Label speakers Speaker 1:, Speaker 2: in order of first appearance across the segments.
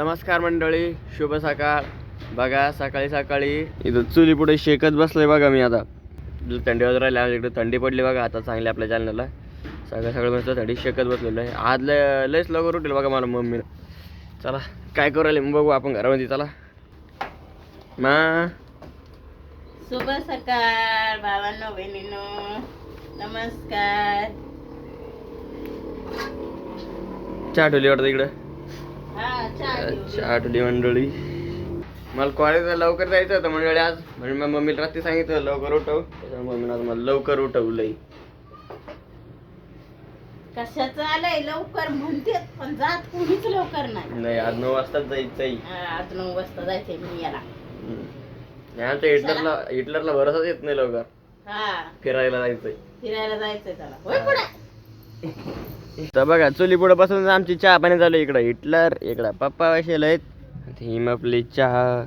Speaker 1: नमस्कार मंडळी शुभ सकाळ. बघा सकाळी सकाळी इथं चुली पुढे शेकत बसलोय बघा मी आता. थंडी वगैरे राहिली आमच्या इकडे थंडी पडली बघा आता चांगली आपल्या जालन्याला सगळं सगळं मस्त थंडी शेकत बसलेलो आहे. आज लय लयच लवकर उठेल बघा मला मम्मीनं. चला काय करू राहिले? बघू आपण घरामध्ये चला. मा.
Speaker 2: शुभ सकाळ बाबांनो बहिणींनो. नमस्कार.
Speaker 1: चहा ठेवली वाटतं इकडं?
Speaker 2: हा चहा घेऊ.
Speaker 1: चहा ठेवली मंडळी. मला कॉलेजला लवकर जायचं होतं मंडळी आज. म्हणजे मग मम्मीला रात्री सांगितलं लवकर उठव. त्याच्यामुळे मम्मीनं आज मला लवकर उठवलंय.
Speaker 2: कशाचं आलंय? लवकर म्हणते पण जात कुणीच लवकर नाही.
Speaker 1: नाही आज नऊ वाजताच जायचंय
Speaker 2: आज नऊ वाजता जायचंय मी याला.
Speaker 1: आमच्या हिटलरला हिटलरला भरोसाच येत नाही लवकर.
Speaker 2: हा.
Speaker 1: फिरायला जायचंय.
Speaker 2: फिरायला जायचंय त्याला. होय पुढे.
Speaker 1: तर बघा चुली पुढे बसून आमची चहा पाणी आहे. इकडं हिटलर इकडं पप्पा बसेल आहेत. हिम आपली चहा.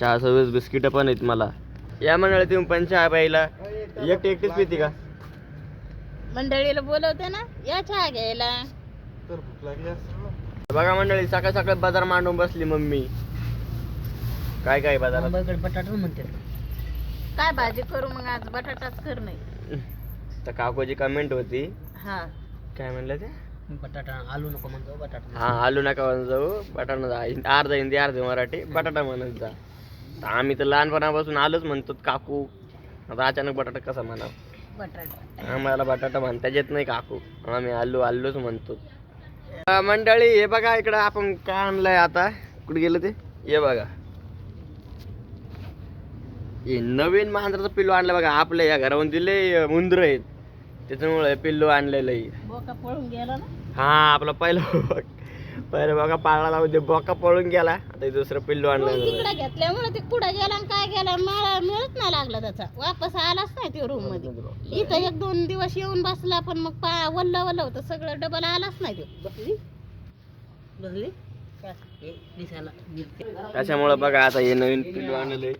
Speaker 1: चहा सोबत बिस्किट पण आहेत मला. या मंडळी तुम्ही पण चहा प्यायला. एकटी एकटीच पिती का?
Speaker 2: मंडळीला बोलवते ना या चहा घ्यायला.
Speaker 1: बघा मंडळी सकाळ सकाळ बाजार मांडून बसली मम्मी. काय काय बाजारात?
Speaker 2: बटाटा म्हणते. काय भाजी करू मग आज? बटाटाच कर नाही.
Speaker 1: तर काकूची कमेंट होती.
Speaker 2: हा.
Speaker 1: काय म्हणलं ते?
Speaker 2: बटाटा आलू नको म्हणतो बटाटा
Speaker 1: हा आलू नका म्हणत जाऊ. बटाटा जा. अर्धा हिंदी अर्धी मराठी. बटाटा म्हणत जा. तर आम्ही तर लहानपणापासून आलोच म्हणतो काकू. आता अचानक बटाटा कसा म्हणा
Speaker 2: बटाटा.
Speaker 1: आम्हाला बटाटा म्हणता येत नाही काकू. आम्ही आलू आलूच म्हणतो. अं, मंडळी हे बघा इकडं आपण काय आणलंय आता. कुठे गेलं ते? हे बघा. हे नवीन मांजराचं पिल्लू आणलं बघा. आपल्या या घरामध्ये दिले मुंद्र आहेत. त्याच्यामुळे पिल्लू आणलेलं आहे.
Speaker 2: बोका पळून गेला ना?
Speaker 1: हा आपला पहिला पहिला बघा पाळला लावून ते बोका पळून गेला. आता हे दुसरं पिल्लू आणलं
Speaker 2: तिकडे घेतल्यामुळे ते कुठं गेला आणि काय गेला मला मिळत नाही लागला त्याचा. वापस आलाच नाही ते रूममध्ये. इथं एक दोन दिवस येऊन बसला पण मग पा वल्ल वल्ल होतं. सगळं डबल आलाच नाही ते. बसली? बसली?
Speaker 1: त्याच्यामुळे बघा आता हे नवीन पिल्लू आणलंय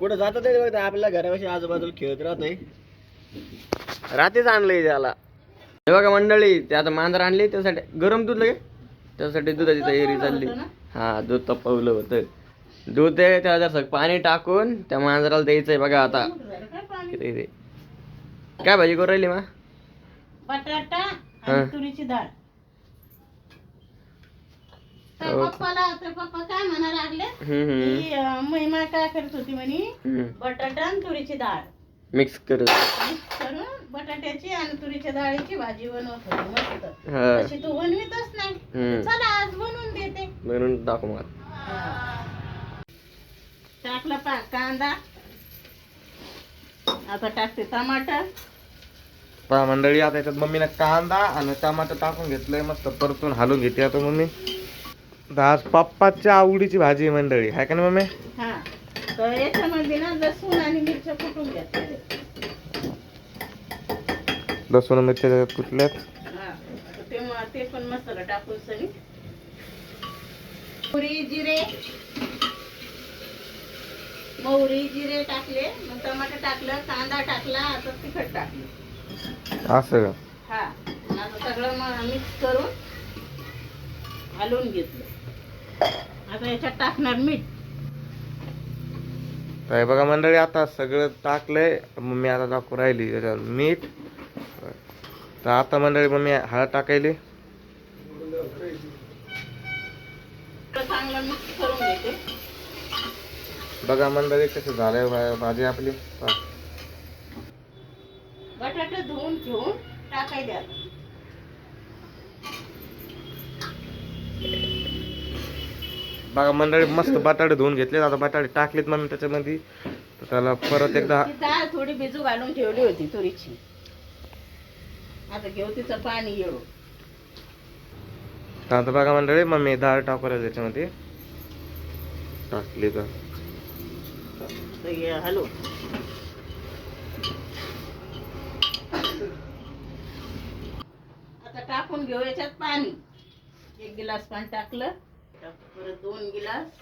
Speaker 1: कुठं जातात ते बघा आपल्या घरापाशी आजूबाजूला खेळत राहतंय. रात्रीच आणलंय त्याला. हे बघा मंडळी ते आता मांजर आणली त्यासाठी. गरम दूध लगे? त्यासाठी दुधाची तयारी चालली. हा दूध तपवलं होतं. दूध आहे त्याला जर पाणी टाकून त्या मांजराला द्यायचंय बघा आता. काय भाजी करू राहिली मा?
Speaker 2: बटाटा तुरीची डाळ. पप्पाला तर पप्पा काय म्हणा लागले? महिमा काय करत होती म्हणे? बटाटा आणि तुरीची डाळ.
Speaker 1: मिक्स कर
Speaker 2: मिक्स करून बटाट्याची आणि तुरीच्या डाळीची भाजी बनवत होती मस्त.
Speaker 1: हा.
Speaker 2: तू बनवितच नाही.
Speaker 1: हम्म.
Speaker 2: चला आज बनवून देते.
Speaker 1: म्हणून टाकू मग
Speaker 2: टाकला पा कांदा. आता टाकते टमाटर.
Speaker 3: पहा मंडळी आता याच्यात मम्मीनं कांदा आणि टमाटर टाकून घेतलंय मस्त. परतून हालून घेते आता मम्मी. तर आज पप्पाच्या आवडीची भाजी आहे मंडळी. आहे का ना मम्मी?
Speaker 2: हा. तर याच्यामध्ये ना लसूण आणि मिरच्या कुटून घेतले
Speaker 3: लसूण मिरच्या त्याच्यात कुठल्यात
Speaker 2: ते पण मसाला टाकून सनी पुरी जिरे. मोहरी जिरे टाकले. मग टमाटर टाकलं कांदा टाकला आता तिखट टाकलं.
Speaker 3: असं
Speaker 2: हा आता सगळं मग मिक्स करून हलवून घेतलं. आता याच्यात टाकणार मीठ.
Speaker 3: काय बघा मंडळी आता सगळं टाकलंय. मम्मी आता टाकू राहिली त्याच्यावर मीठ. तर आता मंडळी मम्मी हळद टाकायली. बघा मंडळी कसं झालंय भाजी आपली.
Speaker 2: बटाटे धुवून घेऊन
Speaker 3: बघा मंडळी मस्त बटाटे धुवून घेतले आता बटाटे टाकलेत मम्मी त्याच्यामध्ये. त्याला परत एकदा
Speaker 2: थोडी भिजू घालून ठेवली होती तुरीची. आता घेऊ तिचं पाणी येऊ.
Speaker 3: आता बघा मंडळी मम्मी डाळ टाकू राहिली त्याच्यामध्ये. टाकली
Speaker 2: हे हलू. आता टाकून घेऊ याच्यात पाणी. एक गिलास पाणी टाकलं टाकू परत दोन गिलास.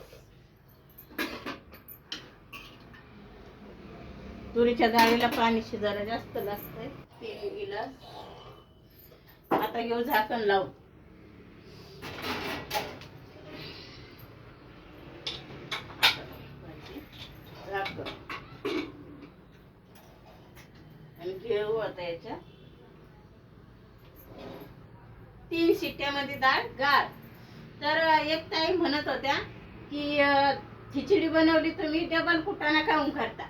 Speaker 2: तुरीच्या डाळीला पाणी शिजायला जास्त लागतंय. तीन गिलास. आता घेऊ झाकण लावून. तीन घेऊ मध्ये तीन डाळ गाळ तर एक ताई म्हणत होत्या की खिचडी बनवली तुम्ही डबल कुटाणा खाऊन करता.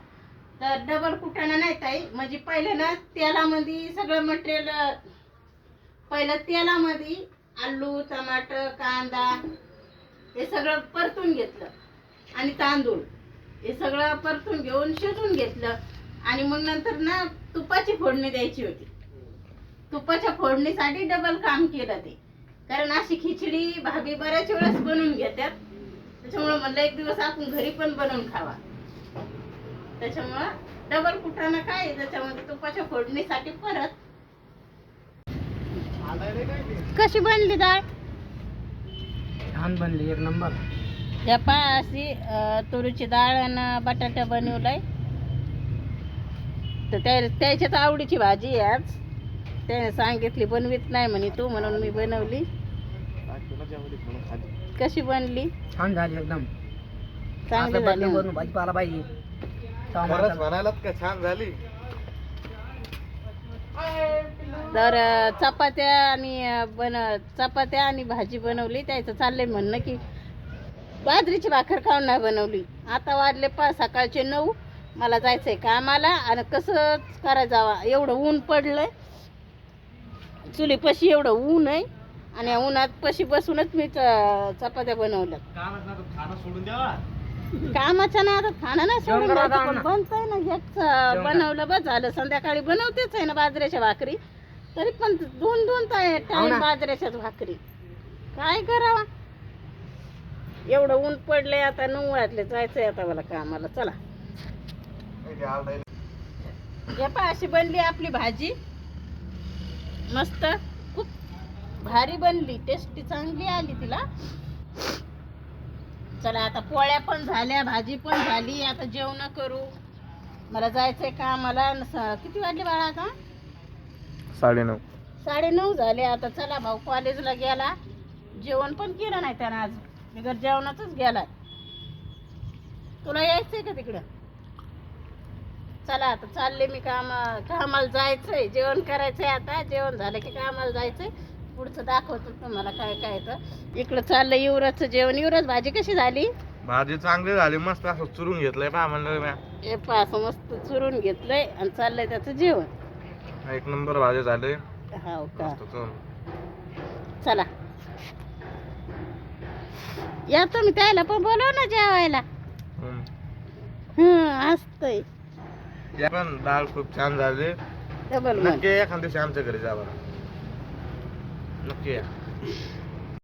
Speaker 2: तर डबल कुटाणा नाही ताई म्हणजे पहिलं ना तेलामध्ये सगळं मटेरियल पहिलं तेलामध्ये आलू टमाटर कांदा हे सगळं परतून घेतलं. आणि तांदूळ हे सगळं परतून घेऊन शिजून घेतलं. आणि मग नंतर ना तुपाची फोडणी द्यायची होती. तुपाच्या फोडणीसाठी डबल काम केलं ते. कारण अशी खिचडी भाभी बऱ्याच वेळेस बनवून घेतात त्याच्यामुळं म्हणलं एक दिवस आपण घरी पण बनवून खावा. त्याच्यामुळं डबल कुटाणा काय त्याच्यामध्ये तुपाच्या फोडणीसाठी परत कशी बनली डाळ?
Speaker 4: छान बनली एक नंबर.
Speaker 2: त्या पा अशी अं, तुरीची डाळ आणि बटाटा बनवलाय. तर त्या त्याच्यात आवडीची भाजी आहे आज. त्याने सांगितली बनवीत नाही म्हणे तू म्हणून मी बनवली. कशी बनली?
Speaker 4: छान झाली एकदम.
Speaker 2: चांगली
Speaker 4: असं
Speaker 2: झाली.
Speaker 4: बदलून
Speaker 2: ना?
Speaker 4: बनवून भाजीपाला पाहिजे.
Speaker 3: खरंच का छान झाली?
Speaker 2: तर चपात्या आणि बन चपात्या आणि भाजी बनवली. त्याचं चाललंय म्हणणं की बाजरीची भाकर खाऊन नाही बनवली. आता वाजले पाच सकाळचे नऊ. मला जायचंय कामाला आणि कसं करायचं जावा? एवढं ऊन पडलंय. चुलीपाशी एवढं ऊन आहे. आणि या उन्हात पशी बसूनच मी च- चपात्या बनवल्या कामाच्या ना आता खाणं नाही सोडून
Speaker 4: जेवण
Speaker 2: द्यायचं,
Speaker 4: आता.
Speaker 2: पण
Speaker 4: ना.
Speaker 2: बनतंय ना हेच बनवलं बस झालं. संध्याकाळी बनवतेच आहे ना बाजऱ्याच्या भाकरी. तरी पण दोन दोन
Speaker 4: हो
Speaker 2: टाइम. बाजऱ्याच्याच भाकरी. काय करावा? एवढं ऊन पडलंय आता नऊ वाजले जायचंय आता मला कामाला. चला. पहा अशी बनली आपली भाजी. मस्त. खूप भारी बनली. टेस्टी चांगली आली तिला. चला आता पोळ्या पण झाल्या भाजी पण झाली. आता जेवण करू. मला जायचंय कामाला. न स- किती वाजले बाळा आता?
Speaker 3: साडेनऊ.
Speaker 2: साडे नऊ झाले. आता चला भाऊ कॉलेजला गेला. जेवण पण केलं नाही त्यानं आज. बिगर जेवणातच गेलाय तुला यायचंय का तिकडं? चला आता चालले मी काम कामाला जायचंय. जेवण करायचंय आता. जेवण झालं की कामाला जायचंय. पुढचं दाखवतो तुम्हाला काय काय तर. इकडं चाललं युवराजचं जेवण. युवराज भाजी कशी झाली?
Speaker 3: भाजी चांगली झाली. मस्त असं चुरून घेतलंय पहा म्हणलं म्या.
Speaker 2: हे पास मस्त चुरून घेतलंय. आणि चाललंय त्याचं जेवण.
Speaker 3: एक नंबर भाजी झाली.
Speaker 2: हो का?
Speaker 3: मस्त चुरून.
Speaker 2: चला. या तुम्ही त्याला पण बोलव ना जेवायला.
Speaker 3: हम्म.
Speaker 2: हं असतंय.
Speaker 3: या पण डाळ खूप छान झाली.
Speaker 2: डबल
Speaker 3: नक्की एखाद दिवशी आमच्या घरी जा बरं. नक्की या.